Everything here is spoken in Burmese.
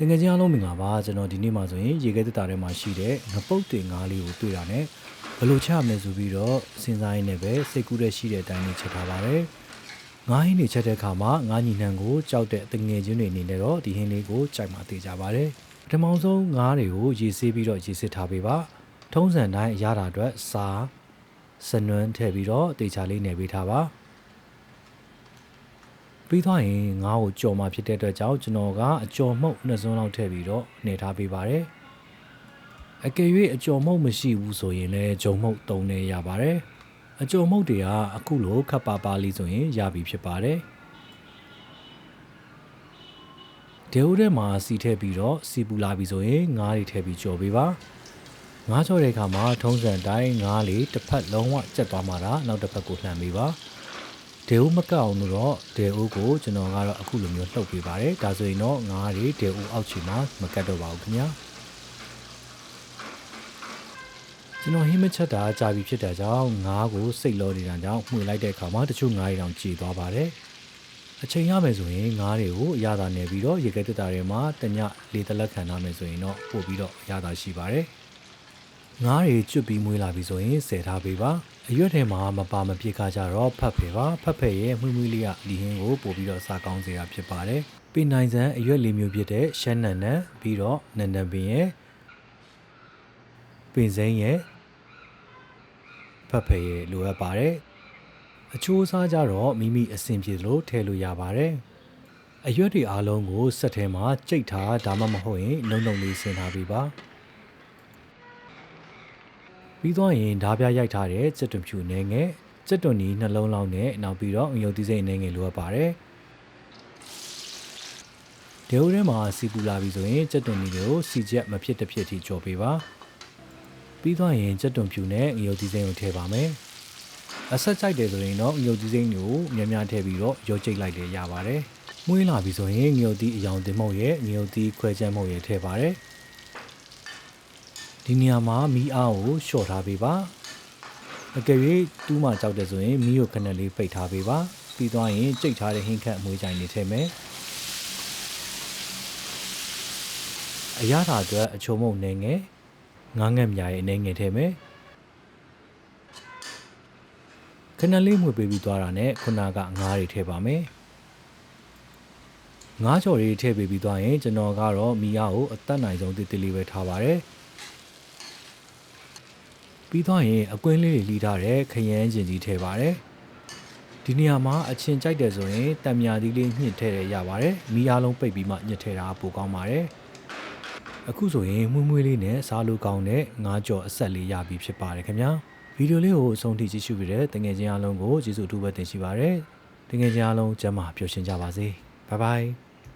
တကယ်ချင်းအားလုံးမင်္ဂလာပါကျွန်တော်ဒီနေ့မှာဆိုရင်ရေခဲတက်တာထဲမှာရှိတဲ့ငပုတ်တင်ငါးလေးကိုတွေ့တာနဲ့ဘယ်လိုချရမလဲဆိုပြီးတော့စဉ်းစားရင်းနဲ့ပဲစိတ်ကူးတဲ့ရှိတဲ့အတိုင်းလေးချက်ထားပါတယ်ငါးဟင်းတွေချက်တဲ့အခါမှာငါးညီနှံကိုကြောက်တဲ့တငယ်ချင်းတွေအနေနဲ့တော့ဒီဟင်းလေးကိုကြိုက်မှသိကြပါတယ်ပထမဆုံးငါးတွေကိုရေဆေးပြီးတော့ရေစစ်ထားပေးပါထုံးစံတိုင်းရတာအတွက်စာစနွန်းထည့်ပြီးတော့တေချာလေးနယ်ပေးထားပါ ပြီးသွားရင်ငါ့ကိုကြော်มาဖြစ်တဲ့အတွက်ကြောင့်ကျွန်တော်ကအကြော်မှုတ်နှစ်စုံလောက်ထည့်ပြီးတော့နေထားပေးပါတယ်။အကယ်၍အကြော်မှုတ်မရှိဘူးဆိုရင်လည်းဂျုံမှုတ်တုံးနေရပါတယ်။အကြော်မှုတ်တွေကအခုလိုခပ်ပါပါလေးဆိုရင်ရပြီဖြစ်ပါတယ်။ဒေဦးထဲမှာစီထည့်ပြီးတော့စီပူလာပြီဆိုရင်ငါးတွေထည့်ပြီးကြော်ပေးပါ။ငါးကြော်တဲ့အခါမှာထုံးစံတိုင်းငါးလေးတစ်ဖက်လုံးဝကျက်သွားမှာတာနောက်တစ်ဖက်ကိုလှန်ပေးပါ။ ဒေဦးမကအောင်လို့တော့ဒေဦးကိုကျွန်တော်ကတော့အခုလိုမျိုးလှုပ်ပေးပါတယ်ဒါဆိုရင်တော့ငါးတွေဒေဦးအောက်ချီမှာမကတ်တော့ပါဘူးခင်ဗျာကျွန်တော်ဟင်းမချက်တာကြာပြီဖြစ်တဲ့ကြောင့်ငါးကိုစိတ်လောနေတာကြောင့်မှွေလိုက်တဲ့အခါမှာတချို့ငါးတွေတောင်ကြေသွားပါတယ်အချိန်ရမယ်ဆိုရင်ငါးတွေကိုအရသာနယ်ပြီးတော့ရေခဲတက်တာတွေမှာတညလေတလက်ခံထားမယ်ဆိုရင်တော့ပို့ပြီးတော့အရသာရှိပါတယ် ငားတွေကျွတ်ပြီးမွေးလာပြီဆိုရင်ဆယ်ထားပေးပါအရွက်ထဲမှာမပါမပြစ်ခါကြတော့ဖတ်ဖေပါဖတ်ဖေရဲ့မှုမှုလေးကဒီဟင်းကိုပို့ပြီးတော့စားကောင်းစေတာဖြစ်ပါတယ်ပင်နိုင်စံအရွက်လေးမျိုးဖြစ်တဲ့ရှမ်းနံနံပြီးတော့နံနံပင်ရဲ့ပင်စိမ်းရဲ့ဖတ်ဖေရဲ့လိုအပ်ပါတယ်အချိုးစားကြတော့မိမိအဆင်ပြေလို့ထည့်လို့ရပါတယ်အရွက်တွေအားလုံးကိုစက်ထဲမှာကြိတ်ထားဒါမှမဟုတ်ရင်လုံးလုံးလေးဆင်ထားပေးပါ ပြီးသွားရင်ဓားပြရိုက်ထားတဲ့စက်တွန်ဖြူနေငယ်စက်တွန်နီနှလုံးလောက်နဲ့နောက်ပြီးတော့ငရုတ်သီးစိမ့်နေငယ်လိုအပ်ပါတယ်ဒေဦးထဲမှာစီပူလာပြီဆိုရင်စက်တွန်နီကိုစီချက်မဖြစ်တစ်ဖြစ်ထိကြော်ပေးပါပြီးသွားရင်စက်တွန်ဖြူနဲ့ငရုတ်သီးစိမ့်ကိုထည့်ပါမယ်အဆက်ကြိုက်တယ်ဆိုရင်တော့ငရုတ်သီးစိမ့်ကိုများများထည့်ပြီးတော့ရောကျိတ်လိုက်လေရပါတယ်မွေးလာပြီဆိုရင်ငရုတ်သီးအယောင်တင်မှုတ်ရဲ့ငရုတ်သီးခွဲချမ်းမှုတ်ရဲ့ထည့်ပါတယ် ဒီနေရာမှာမီးအားကိုလျှော့ထားပေးပါအကယ်၍တူးမှကြောက်တယ်ဆိုရင်မီးကိုခဏလေးပိတ်ထားပေးပါပြီးသွားရင်ကြိတ်ထားတဲ့ဟင်းခတ်အမွေးကြိုင်နေထည့်မယ်အရသာအတွက်အချုံမုံနေငယ်ငားငက်မြားရဲ့အနေငယ်ထည့်မယ်ခဏလေးမှွေပေးပြီးသွားတာနဲ့ခုနကငားတွေထည့်ပါမယ်ငားချော်တွေထည့်ပေးပြီးသွားရင်ကျွန်တော်ကတော့မီးအားကိုအသက်နိုင်ဆုံးတည်တည်လေးပဲထားပါတယ် ပြီးသွားရင်အကွင်းလေးတွေလှီးထားတဲ့ခရမ်းကျင်ကြီးထည့်ပါတယ်ဒီနေရာမှာအချင်းကြိုက်တယ်ဆိုရင်တံမြာသီးလေးညှစ်ထည့်ရရပါတယ်မီးအားလုံးပိတ်ပြီးမှညှစ်ထည့်တာပိုကောင်းပါတယ်အခုဆိုရင်မှုမွေးလေးနဲ့စားလို့ကောင်းတဲ့ငါးကြော်အဆက်လေးရပြီဖြစ်ပါတယ်ခင်ဗျာဗီဒီယိုလေးကိုအဆုံးထိကြည့်ရှုပြီးတဲ့တငယ်ချင်းအားလုံးကိုကျေးဇူးအထူးပဲတင်ရှိပါတယ်တငယ်ချင်းအားလုံးကျမ်းမာပျော်ရွှင်ကြပါစေဘိုင်ဘိုင်